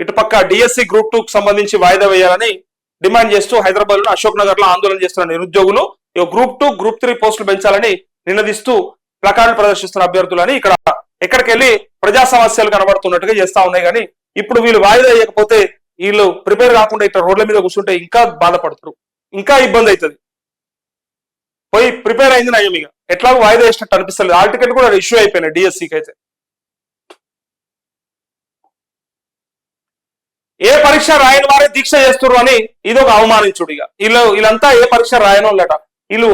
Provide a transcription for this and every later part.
ఇటు పక్క DSC group two సంబంధించి వాయిదా వేయాలని డిమాండ్ చేస్తూ హైదరాబాద్లో అశోక్ నగర్లో ఆందోళన చేస్తున్న నిరుద్యోగులు గ్రూప్ టూ గ్రూప్ త్రీ పోస్టులు పెంచాలని నినదిస్తూ ప్లకార్డులు ప్రదర్శిస్తున్న అభ్యర్థులని ఇక్కడ ఎక్కడికి వెళ్ళి ప్రజా సమస్యలు కనబడుతున్నట్టుగా చేస్తా ఉన్నాయి. కానీ ఇప్పుడు వీళ్ళు వాయిదా వేయకపోతే వీళ్ళు ప్రిపేర్ కాకుండా ఇట్లా రోడ్ల మీద కూర్చుంటే ఇంకా బాధపడతారు ఇంకా ఇబ్బంది అవుతుంది. పోయి ప్రిపేర్ అయింది నయం ఇక ఎట్లాగో వాయిదా వేసినట్టు అనిపిస్తలేదు. ఆ టికెట్ కూడా ఇష్యూ అయిపోయినాయి డిఎస్సికి అయితే ఏ పరీక్ష రాయని వారే దీక్ష చేస్తున్నారు అని ఇది ఒక అవమానించుడు ఇక వీళ్ళు వీళ్ళంతా ఏ పరీక్ష రాయనోళ్ళట. వీళ్ళు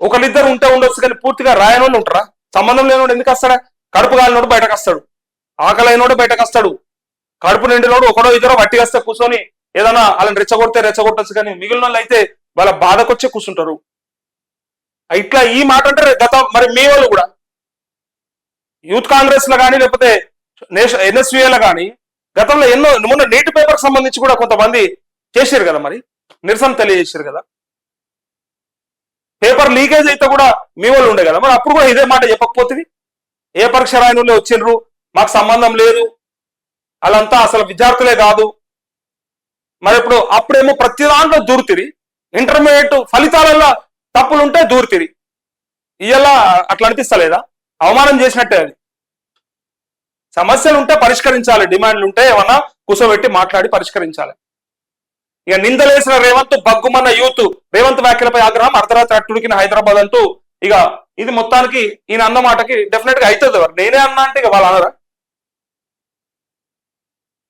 ఒకరిద్దరు ఉంటే ఉండొచ్చు కానీ పూర్తిగా రాయనోళ్ళు ఉంటారా? సంబంధం లేనివాడు ఎందుకు వస్తాడా? కడుపు కాలినోడు బయటకు వస్తాడు. ఆకలైనోడు బయటకు వస్తాడు. కడుపు నిండినోడు ఒకడో ఇద్దరు వట్టి వస్తే కూర్చొని ఏదైనా వాళ్ళని రెచ్చగొడితే రెచ్చగొట్టచ్చు కానీ మిగిలిన వాళ్ళు అయితే వాళ్ళ బాధకొచ్చే కూర్చుంటారు. ఇట్లా ఈ మాట అంటే గత మరి మీ వాళ్ళు కూడా. యూత్ కాంగ్రెస్లో కానీ లేకపోతే నేష ఎన్ఎస్యుఏలో కానీ గతంలో ఎన్నో మొన్న నీటి పేపర్ సంబంధించి కూడా కొంతమంది చేశారు కదా మరి? నిరసన తెలియజేశారు కదా? పేపర్ లీకేజ్ అయితే కూడా మీ వాళ్ళు ఉండే కదా? మరి అప్పుడు కూడా ఇదే మాట చెప్పకపోతుంది ఏ పరీక్ష రాయనులే వచ్చిండ్రు మాకు సంబంధం లేదు. వాళ్ళంతా అసలు విద్యార్థులే కాదు. మరి ఇప్పుడు అప్పుడేమో ప్రతి దాంట్లో దూరుతిరి. ఇంటర్మీడియట్ ఫలితాలలో తప్పులుంటే దూరుతిరి. ఇవాళ అట్లా అనిపిస్తలేదా? అవమానం చేసినట్టే అది. సమస్యలు ఉంటే పరిష్కరించాలి డిమాండ్లు ఉంటే ఏమన్నా కూసోబెట్టి మాట్లాడి పరిష్కరించాలి. ఇక నిందలేసిన రేవంత్ బగ్గుమన్న యూత్ రేవంత్ వ్యాఖ్యలపై ఆగ్రహం అర్ధరాత్రి అట్టుడికిన హైదరాబాద్ అంటూ ఇక ఇది మొత్తానికి ఈయన అన్న మాటకి డెఫినెట్గా అవుతుంది ఎవరు. నేనే అన్నా అంటే ఇక వాళ్ళు అనరా?